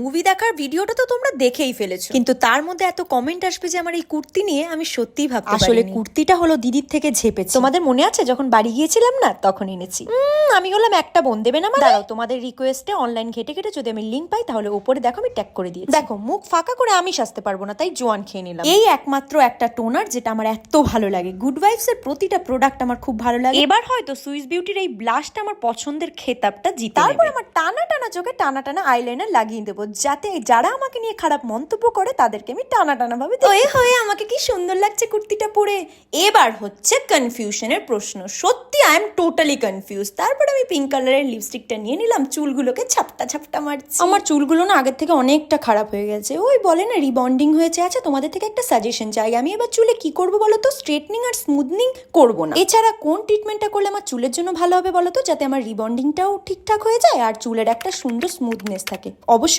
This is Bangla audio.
মুভি দেখার ভিডিওটা তো তোমরা দেখেই ফেলেছো। কিন্তু তার মধ্যে এত কমেন্ট আসবে যে আমার এই কুর্তি নিয়ে আমি সত্যিই ভাবতে আসলে কুর্তিটা হলো দিদির থেকে ঝেপেছে। তোমাদের মনে আছে যখন বাড়ি গিয়েছিলাম না তখন এনেছি। আমি হলাম একটা বোন। দেবে না দাঁড়াও তোমাদের রিকোয়েস্টে অনলাইন ঘেটে ঘেটে যদি আমি লিঙ্ক পাই তাহলে উপরে দেখো আমি ট্যাগ করে দিয়েছি। দেখো মুখ ফাঁকা করে আমি সাজতে পারব না তাই জোয়ান খেয়ে নিলাম। এই একমাত্র একটা টোনার যেটা আমার এত ভালো লাগে। গুড ভাইবস এর প্রতিটা প্রোডাক্ট আমার খুব ভালো লাগে। এবার হয়তো সুইস বিউটির এই ব্লাশটা আমার পছন্দের খেতাবটা জিতে তারপর আমার টানা টানা চোখে টানা টানা আইলাইনার লাগিয়ে দেবো যাতে যারা আমাকে নিয়ে খারাপ মন্তব্য করে তাদেরকে আমি টানা টানা ভাবে হয়ে হয়ে আমাকে কি সুন্দর লাগছে কুর্তিটা পরে? এবার হচ্ছে কনফিউশনের প্রশ্ন। সত্যি আই এম টোটালি কনফিউজ তারপর আমি পিঙ্ক কালারের লিপস্টিকটা নিয়ে নিলাম চুলগুলোকে ছাপটা ছাপটা মারছি। আমার চুলগুলো না আগের থেকে অনেকটা খারাপ হয়ে গেছে। ওই বলে না রিবন্ডিং হয়েছে। আচ্ছা তোমাদের থেকে একটা সাজেশন চাই। আমি এবার চুলে কি করব বলো তো? স্ট্রেটনিং আর স্মুথনিং করব না। এছাড়া কোন ট্রিটমেন্টটা করলে আমার চুলের জন্য ভালো হবে বলো তো? যাতে আমার রিবন্ডিংটাও ঠিকঠাক হয়ে যায় আর চুলের একটা সুন্দর স্মুথনেস থাকে। অবশ্যই